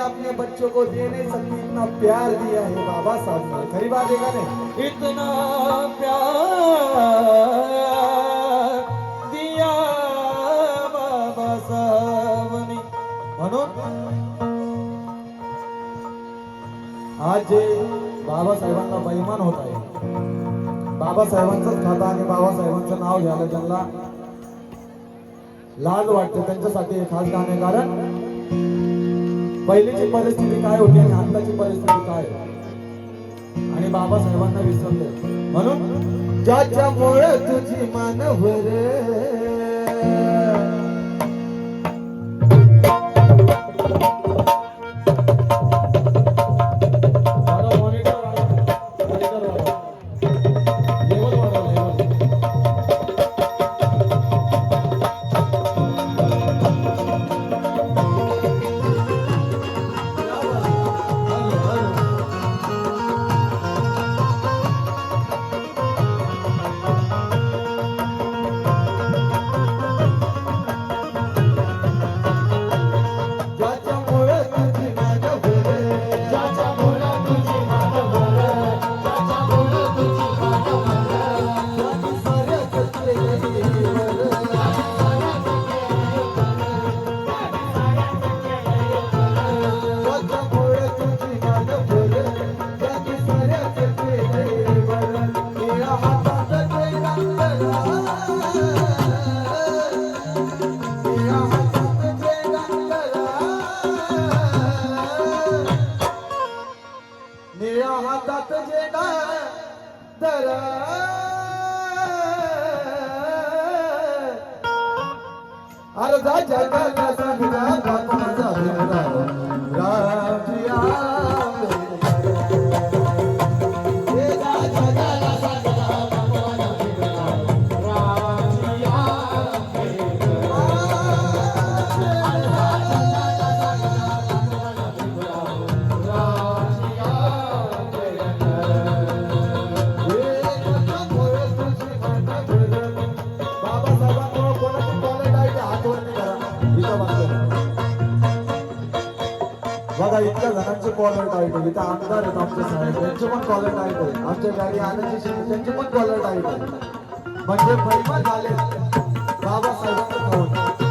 अपने बच्चों को दे नहीं सकती इतना प्यार दिया है बाबा साहब ने खरी बात का नहीं? इतना प्यार दिया बाबा साहेबांनी म्हणून आज जे बाबासाहेबांना बैमान होत आहे। बाबासाहेबांचंच खाता आणि बाबासाहेबांचं नाव घ्यायला त्यांना लाज वाटते. त्यांच्यासाठी खास गाणं. कारण पहिलीची परिस्थिती काय होती आणि आताची परिस्थिती काय? आणि बाबासाहेबांना विसरले म्हणून ज्याच्यामुळे तुझी मानवर अर्धा जगाला सांगा बघा इतक्या जणांचे कॉलर टाईट आहे इथे आमदार आहेत आमचे साहेब. त्यांचे पण कॉलर टाईट आहे आमच्या गाडी आणायची शिकली त्यांचे पण कॉलर टाईट आहे म्हणजे महिमा झाले. बाबासाहेबांचं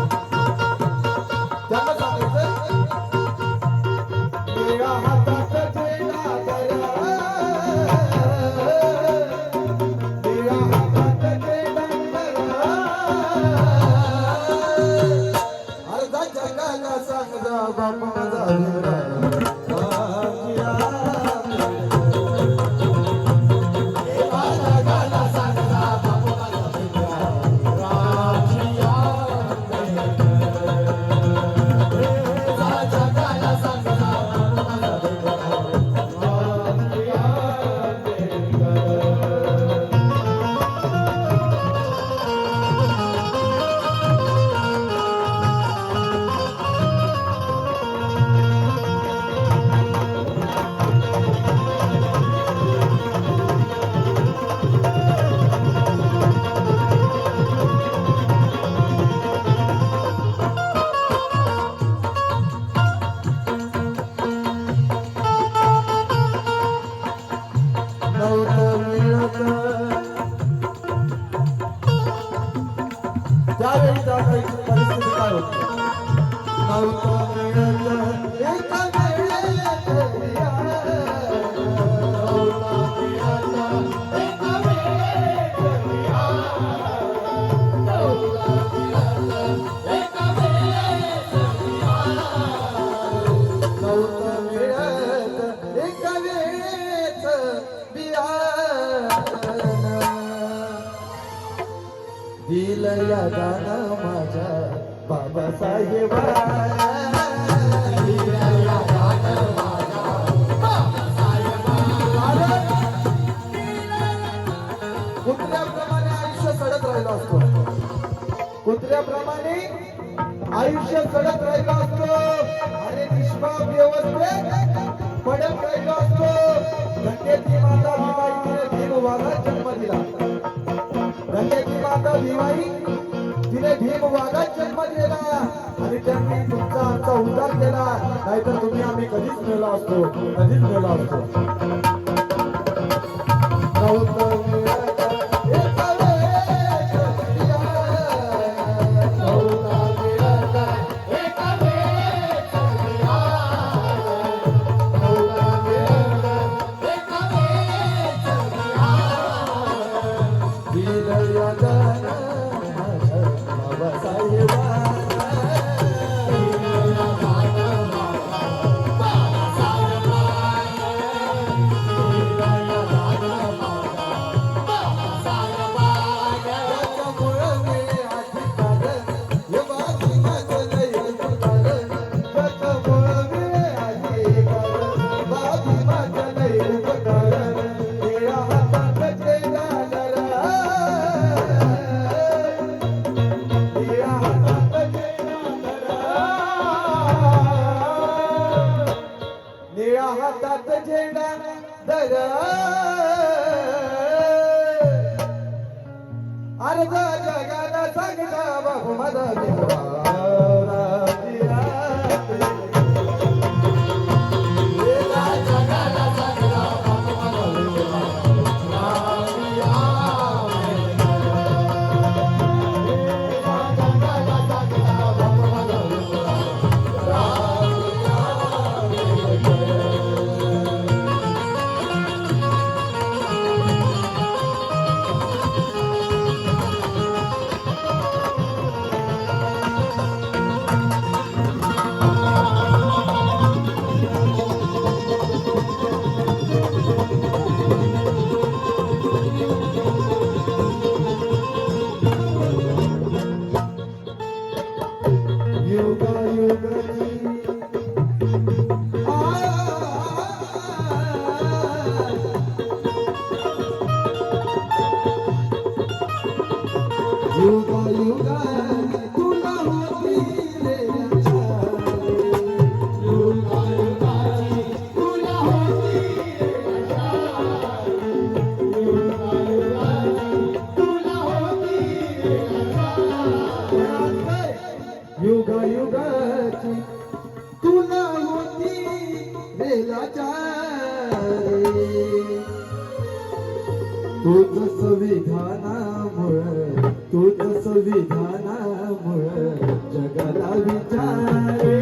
त्यावेळी त्या काळची परिस्थिती काय होती कुत्र्याप्रमाणे आयुष्य सडत राहिलो असतो. कुत्र्याप्रमाणे आयुष्य सडत राहिलो असतो. अरे निष्पाप व्यवस्थेत पडत राहिलो असतो. गंगेची माता भीमाईने जन्म दिला. गंगेची माता भीमाई तिने भीम वाघात जन्म दिला आणि त्यांनी तुमचा आमचा उद्धार केला. नाहीतर तुम्ही आम्ही कधीच मेलो असतो. कधीच मेलो असतो. युगा युगनी तूच संविधानामुळे तूच संविधानामुळे जगाला विचारे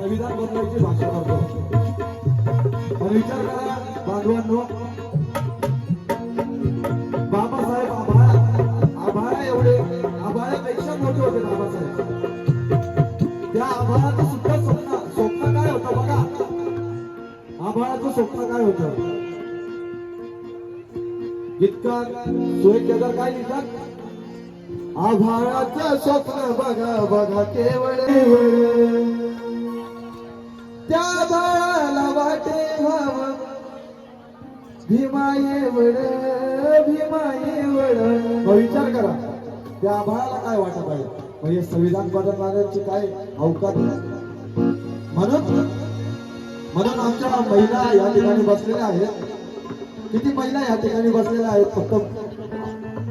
संविधान भाषा करतो पण विचार करा बांधवांनो आभाळाचं सुद्धा स्वप्न स्वप्न काय होतं बघा? आभाळाचं स्वप्न काय होतं? गीतकार सोय केदार काय लिहितात? आभाळाचं स्वप्न बघा बघा केवळ. त्या बाळाला वाटे हवं भीमाये वड भीमाये वड हो, विचार करा. त्या आभाळाला काय वाटत आहे? म्हणजे संविधान बदलणाऱ्याची काय अवकात म्हणून म्हणून आमच्या महिला या ठिकाणी बसलेल्या आहेत. किती महिला या ठिकाणी बसलेल्या आहेत फक्त?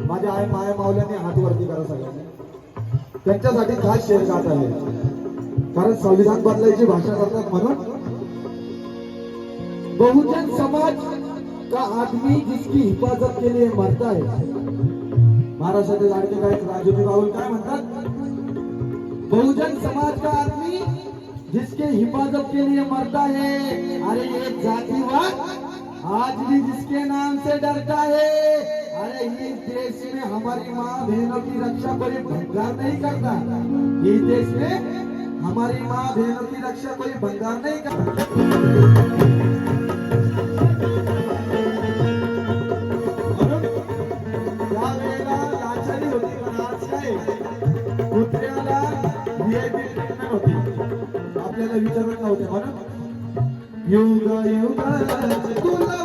माझ्या आई माया मावल्याने हात वरती करा सगळ्यांनी. त्यांच्यासाठी खास शेअर जात आहे. कारण संविधान बदलायची भाषा करतात म्हणून. बहुजन समाज का आदमी जिसकी हिफाजत के लिए मरता है महाराष्ट्राचे लाडके गायक राजूजी राहुल काय म्हणतात? बहुजन समाज का आदमी जिसके हिफाजत के लिए मरता है। अरे ये जातिवाद आज भी जिसके नाम से डरता है। अरे, इस देश में हमारी माँ बहनों की रक्षा कोई भंगार नहीं करता। इस देश में हमारी माँ बहनों की रक्षा कोई भंगार नहीं करता। आपल्याला विचारत नव्हते म्हणा युग युगाची तुला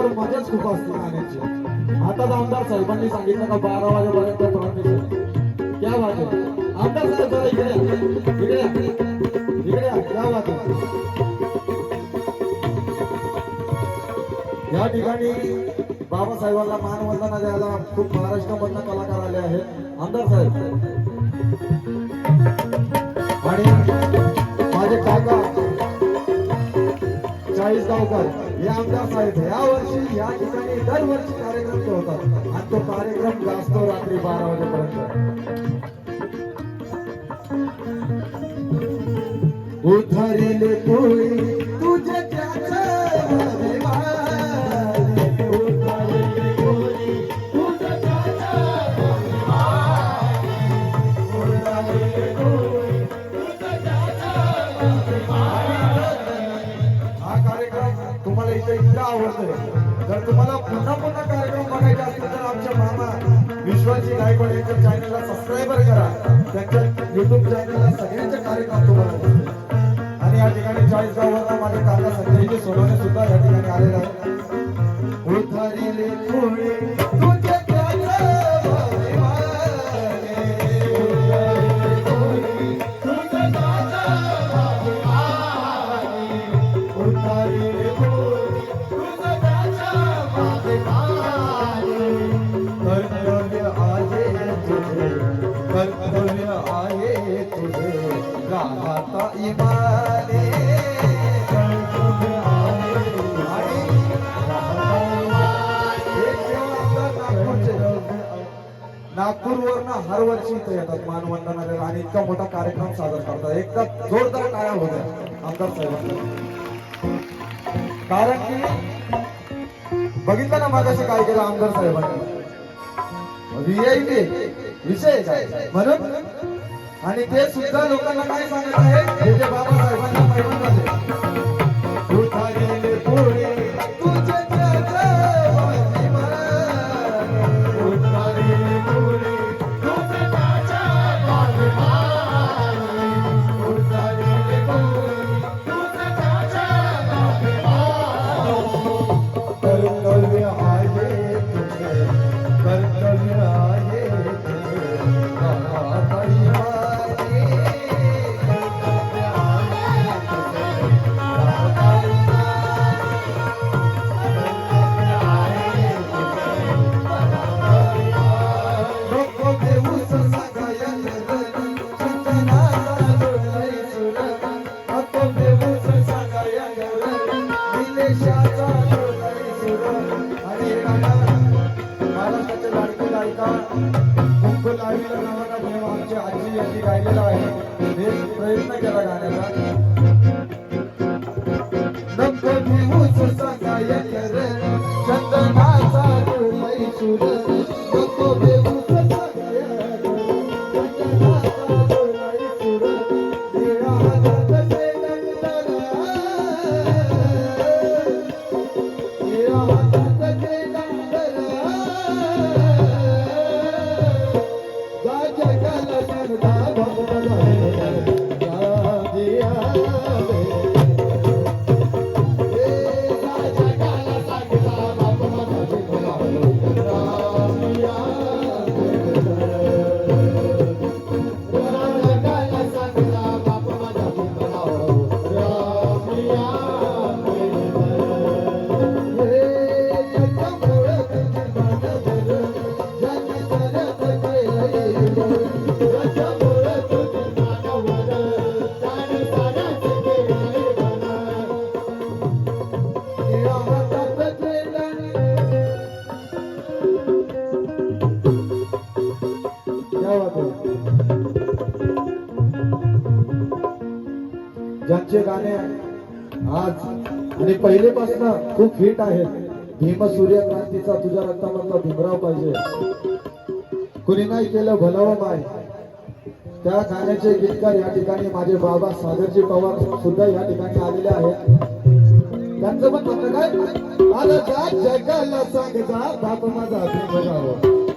या मजाच खूप असते गाण्याची आता आमदार साहेबांनी सांगितलं का बारा वाजेपर्यंत प्रॉमिस क्या बात आहे. आमदार साहेब जरा इकडे या. इकडे इकडे क्या बात आहे. या ठिकाणी बाबासाहेबांना मानवंदना द्यायला खूप महाराष्ट्रामधनं कलाकार आले आहेत. आमदार साहेब. आणि माझे काका चाळीस गावकर. हे आमदार साहेब या वर्षी या ठिकाणी दरवर्षी कार्यक्रम तो होतात. आणि तो कार्यक्रम गाजतो रात्री बारा वाजेपर्यंत. उधारीले कोळी गायकवाड यांच्या चॅनलला सबस्क्राईबर करा. त्यांच्या युट्यूब चॅनलला सगळ्यांच्या कार्यक्रम नागपूरवरनं वर्षी इथे येतात. मानवंदना द्यायला आणि इतका मोठा कार्यक्रम सादर करतात. एकदा जोरदार टाळ्या होत्या आमदार साहेबांना. कारण की बघितलं ना मागाशी काय केलं आमदार साहेबांनी? व्हीआयपी विषय म्हणून आणि ते सुद्धा लोकांना काय सांगत आहे जे बाबासाहेबांना पैठण झाले त्यांचे गाणे आज आणि पहिलेपासून खूप हिट आहेत. भीम सूर्य क्रांतीचा तुझ्या रक्तामधला भीमराव पाहिजे. कुणी नाही केलं भलावं माय त्या गाण्याचे गीतकार या ठिकाणी माझे बाबा सागरजी पवार सुद्धा या ठिकाणी आलेले आहेत. त्यांचं पण म्हणणं काय? आलं जा जगाला सांग जा बाप माझा भीमराव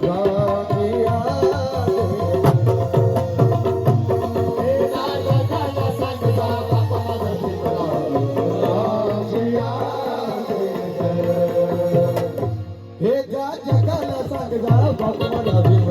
palma maravilha.